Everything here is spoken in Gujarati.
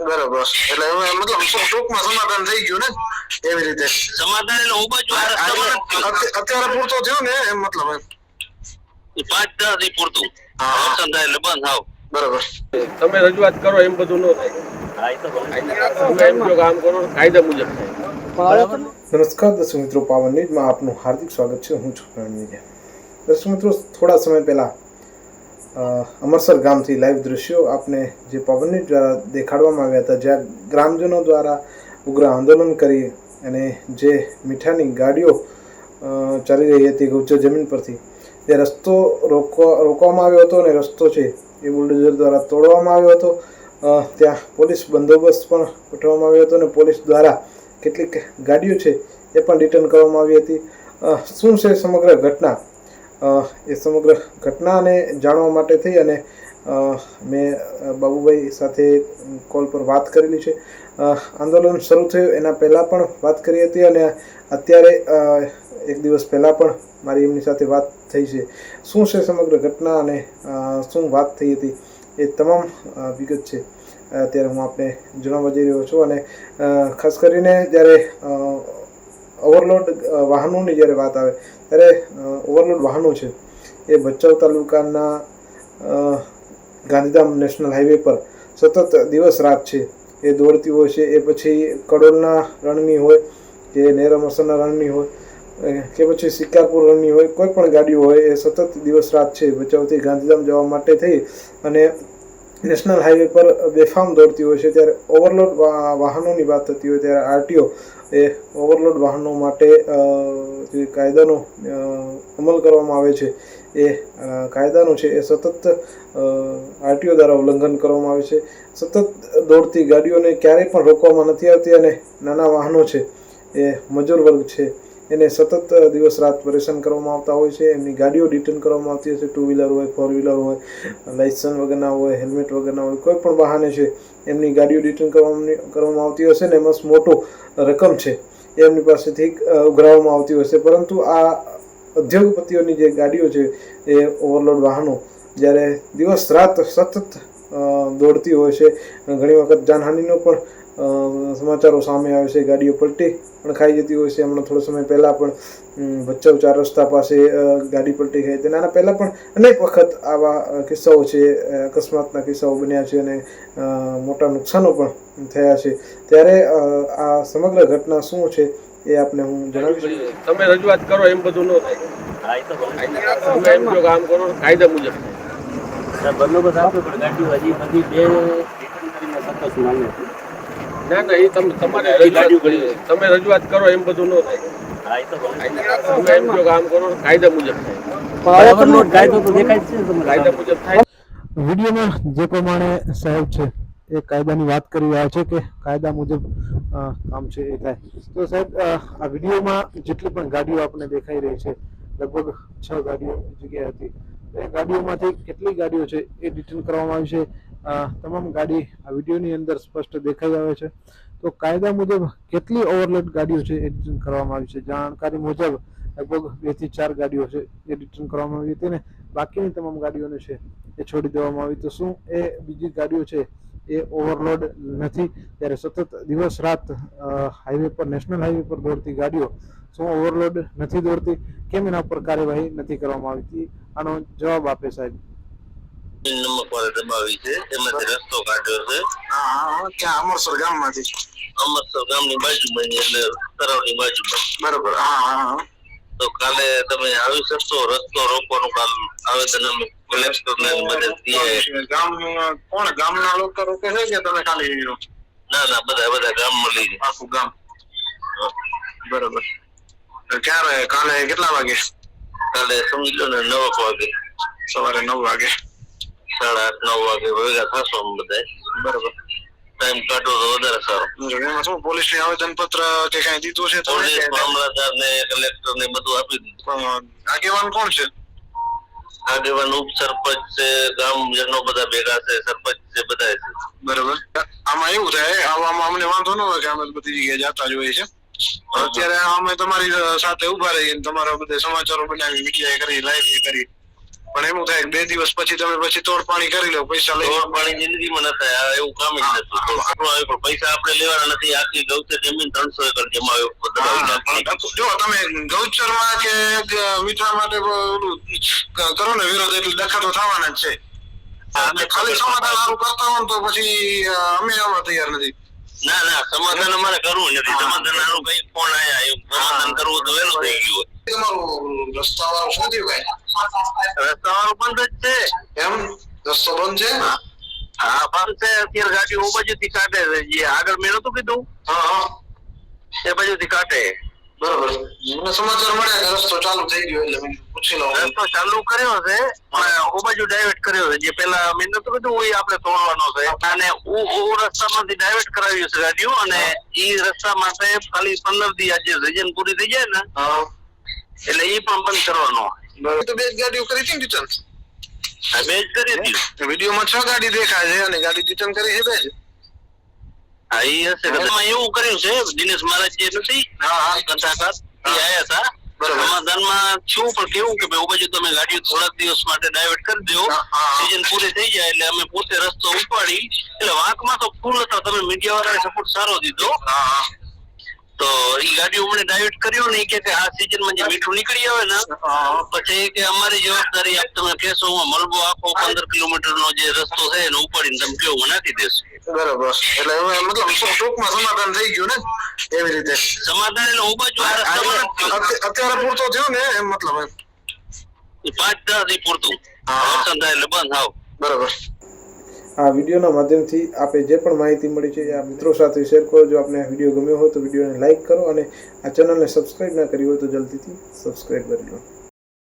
બરોબર. એટલે હવે મતલબ ટૂંકમાં સમાધાન થઈ ગયું ને? એવી રીતે. સમાધાન એટલે હું બાજુ આ રસ્તામાં નથી. અત્ય- અત્યારે પૂરતો થયો ને એમ મતલબ એમ. પાંચ દસથી પૂરતું. હા. એટલે બંધ થાવ બરોબર. તમે રજૂઆત કરો એમ બધું ન થાય. તમે એમ જો કામ કરો કાયદા મુજબ. નમસ્કાર દર્શક મિત્રો પાવન ન્યૂઝમાં આપનું હાર્દિક સ્વાગત છે. હું છું પ્રવીણ દર્શક મિત્રો થોડા સમય પહેલા અમરસર ગામથી લાઈવ દ્રશ્યો આપને જે પવનની દ્વારા દેખાડવામાં આવ્યા હતા, જ્યાં ગ્રામજનો દ્વારા ઉગ્ર આંદોલન કરી અને જે મીઠાની ગાડીઓ ચાલી રહી હતી ગુજ્જર જમીન પરથી તે રસ્તો રોકવા, રોકવામાં આવ્યો હતો અને રસ્તો છે એ બુલડોઝર દ્વારા તોડવામાં આવ્યો હતો. ત્યાં પોલીસ બંદોબસ્ત પણ ઉઠવામાં આવ્યો હતો અને પોલીસ દ્વારા કેટલીક ગાડીઓ છે એ પણ રિટર્ન કરવામાં આવી હતી. શું છે સમગ્ર ઘટના? એ સમગ્ર ઘટનાને જાણવા માટે થઈ અને મેં બાબુભાઈ સાથે કોલ પર વાત કરેલી છે. આંદોલન શરૂ થયું એના પહેલાં પણ વાત કરી હતી અને અત્યારે એક દિવસ પહેલાં પણ મારી એમની સાથે વાત થઈ છે. શું છે સમગ્ર ઘટના અને શું વાત થઈ હતી એ તમામ વિગત છે. અત્યારે હું આપને જણાવવા જઈ રહ્યો છું અને ખાસ કરીને જ્યારે ઓવરલોડ વાહનોની જ્યારે વાત આવે, ત્યારે ઓવરલોડ વાહનો છે, એ ભચાઉ તાલુકાના ગાંધીધામ નેશનલ હાઈવે પર સતત દિવસ રાત છે. એ દોડતી હોય છે, એ પછી કડોલના રણની હોય કે નેરમસરના રણની હોય કે પછી શિકારપુર રણની હોય, કોઈ પણ ગાડીઓ હોય, એ સતત દિવસ રાત છે ભચાઉથી ગાંધીધામ જવા માટે થઈ અને નેશનલ હાઈવે પર બેફામ દોડતી હોય છે, ત્યારે ઓવરલોડ વાહનોની વાત થતી હોય ત્યારે આરટીઓ એ ઓવરલોડ વાહનો માટે જે કાયદાનો અમલ કરવામાં આવે છે, એ કાયદાનો છે, એ સતત આરટીઓ દ્વારા ઉલ્લંઘન કરવામાં આવે છે. સતત દોડતી ગાડીઓને ક્યારેય પણ રોકવામાં નથી આવતી અને નાના વાહનો છે, એ મજૂર વર્ગ છે. એને સતત દિવસ રાત પરેશાન કરવામાં આવતા હોય છે. એમની ગાડીઓ રિટર્ન કરવામાં આવતી હશે. ટુ વ્હીલર હોય ફોર વ્હીલર હોય લાઇસન્સ વગરના હોય હેલ્મેટ વગરના હોય, કોઈ પણ વાહને છે, એમની ગાડીઓ રિટર્ન કરવામાં આવતી હશે ને એમાં મોટું રકમ છે. એમની પાસેથી ઉઘરાવવામાં આવતી હશે. પરંતુ આ ઉદ્યોગપતિઓની જે ગાડીઓ છે, એ ઓવરલોડ વાહનો, જ્યારે દિવસ રાત સતત દોડતી હોય છે, ઘણી વખત જાનહાનિનો પણ સમાચારો સામે આવે છે ગાડીઓ પલટી પણ ખાઈ જતી હોય છે. હમણાં થોડો સમય પહેલાં પણ અમ, ચાર રસ્તા પાસે ગાડી પલટી ખાઈ હતી. આના પહેલાં પણ અનેક વખત આવા કિસ્સાઓ છે. અકસ્માતના કિસ્સાઓ બન્યા છે અને મોટા નુકસાનો પણ થયા છે. ત્યારે આ સમગ્ર ઘટના શું છે એ આપને હું જણાવીશ. તમે રજૂઆત કરો એમ બધું ન થાય. તમે એમ જો કામ કરો કાયદા મુજબ. બંદોબસ્ત આપ્યો પણ ગાડી હજી બધી બે રિટર્ન કરીને સતત માંગે છે ના ના એ તમે તમારે તમે રજૂઆત કરો એમ બધું ન થાય. તમે એમ જો કામ કરો કાયદા મુજબ થાય. કાયદો તો દેખાય છે કાયદા મુજબ થાય. વિડીયોમાં જે પ્રમાણે સાહેબ છે એ કાયદાની વાત કરી રહ્યા છે કે કાયદા મુજબ કામ છે એ થાય. તો સાહેબ આ વિડીયોમાં જેટલી પણ ગાડીઓ આપણને દેખાઈ રહી છે લગભગ છ ગાડીઓ જગ્યા જગ્યાએ હતી. એ ગાડીઓમાંથી કેટલી ગાડીઓ છે એ રિટર્ન કરવામાં આવી છે? તમામ ગાડી આ વિડીયોની અંદર સ્પષ્ટ દેખાઈ આવે છે. તો કાયદા મુજબ કેટલી ઓવરલોડ ગાડીઓ છે એ રિટર્ન કરવામાં આવી છે? જાણકારી મુજબ લગભગ બેથી ચાર ગાડીઓ છે એ રિટર્ન કરવામાં આવી હતી ને બાકીની તમામ ગાડીઓને છે એ છોડી દેવામાં આવી. તો શું એ બીજી ગાડીઓ છે એ ઓવરલોડ નથી? ત્યારે સતત દિવસ રાત હાઈવે પર, નેશનલ હાઈવે પર દોડતી ગાડીઓ શું ઓવરલોડ નથી દોડતી? કેમ એના પર કાર્યવાહી નથી કરવામાં આવતી આનો જવાબ આપે સાહેબ. નમક વાળા દબાવી છે. એમાંથી રસ્તો કાઢ્યો છે. હા હા હા ક્યાં અમરસર અમરસર ગામની બાજુમાં એટલે તરાવની બાજુમાં બરોબર હા હા હા. તો કાલે તમે આવી શકશો રસ્તો રોકવાનું કામ આવેદન અમે કલેક્ટર ને મદદ ગામ કોણ ગામના લોકો રોકે છે કે તમે ખાલી ના ના બધા બધા ગામ મળી આખું ગામ? બરોબર. ક્યારે? કાલે કેટલા વાગે? કાલે સમજી લો ને નવ વાગે. સવારે નવ વાગે. સાડા આઠ નવ વાગે ભેગા થશો બધા બરોબર. ટાઈમ કાઢો તો વધારે સારો. એમાં શું પોલીસ ને આવેદન પત્ર કે કઈ દીધું છે પોલીસ મામલતદાર ને કલેક્ટર ને બધું આપી દીધું. પણ આગેવાન કોણ છે? આગેવાન ઉપ સરપંચ છે ગામજનો બધા ભેગા છે સરપંચ છે બધા છે. બરોબર. આમાં એવું થાય આવામાં અમને વાંધો ન હોય કે અમે બધી જગ્યાએ જતા જ હોઈએ છે અત્યારે અમે તમારી સાથે ઊભા રહીએ તમારા બધા સમાચારો બનાવી મીડિયા કરી લાઈવ કરી. પણ એમ થાય બે દિવસ પછી તમે પછી તોડ પાણી કરી લો પૈસા લઈ રોડ પાણી જિંદગીમાં ન થાય એવું કામ જ નથી. પણ પૈસા આપણે લેવાના નથી આખી ગૌચર જમીન ત્રણસો એકર જમાવ્યો જો તમે ગૌચરમાં કે મીઠા માટે કરો ને વિરોધ એટલે ડખા તો થવાના જ છે. ખાલી સમાધાન સારું કરતા હોય તો પછી અમે આમાં તૈયાર નથી. ના ના સમાધાન અમારે કરવું નથી. સમાધાન સારું કઈ ફોન આયા સમાધાન કરવું તો વહેલું થઈ ગયું તમારું રસ્તા વાળું શું થયું ભાઈ હોય રસ્તા બંધ જ છે. એમ? રસ્તો બંધ છે? હા. બંધ છે. અત્યારે ગાડીઓ ઓ બાજુથી કાઢે છે. જે આગળ મેં નતું કીધું. હા હા. એ બાજુથી કાઢે બરોબર. મને સમાચાર મળ્યા કે રસ્તો ચાલુ થઈ ગયો એટલે મેં પૂછી લઉં. રસ્તો ચાલુ કર્યો છે પણ ઓ બાજુ ડાયવર્ટ કર્યો છે. જે પેલા મેં નતું કીધું એ આપણે તોડવાનો છે. અને ઓ ઓ રસ્તામાંથી ડાયવર્ટ કરાવ્યું છે ગાડીઓ અને ઈ રસ્તા માટે ખાલી પંદર દી આજે સિઝન પૂરી થઈ જાય ને એટલે એ પણ બંધ કરવાનો. તો બે જ ગાડીઓ કરી હતી ને રિટર્ન. બે જ કરી હતી. વિડીયોમાં છ ગાડી દેખાય છે અને ગાડી રિટર્ન કરી છે બે જ. હા એ હશે. એવું કર્યું છે દિનેશ મહારાજ જે નથી? હા હા. કથાકાર એ આયા હતા. બરોબર. સમાધાનમાં છું પણ કેવું કે ભાઈ બાજુ તમે ગાડીઓ થોડાક દિવસ માટે ડાયવર્ટ કરી દો. સીઝન પૂરી થઈ જાય એટલે અમે પોતે રસ્તો ઉપાડી. એટલે વાંકમાં તો ફૂલ હતા. તમે મીડિયા વાળાએ સપોર્ટ સારો દીધો. તો ઈ ગાડી મને ડાયવર્ટ કર્યો ને કે આ સીઝનમાં જે મીઠું નીકળી આવે ને પછી કે અમારી જવાબદારી આપ તમે કહેશો હું મલબો આખો પંદર કિલોમીટર નો જે રસ્તો છે એને ઉપાડીને તમે કયો હું નાખી દેશું. બરોબર. એટલે મતલબ ટૂંકમાં સમાધાન થઈ ગયું ને એવી રીતે? સમાધાન એટલે હું બાજુ અત્યારે પૂરતો થયો ને એમ મતલબ પાંચ દસ પૂરતું. હા. એટલે બંધ આવ બરોબર. આ વિડીયોના માધ્યમથી આપે જે પણ માહિતી મળી છે એ આ મિત્રો સાથે શેર કરો. જો આપને આ વીડિયો ગમ્યો હોય તો વિડીયોને લાઇક કરો અને આ ચેનલને સબસ્ક્રાઈબ ના કરી હોય તો જલ્દીથી સબસ્ક્રાઈબ કરી લો.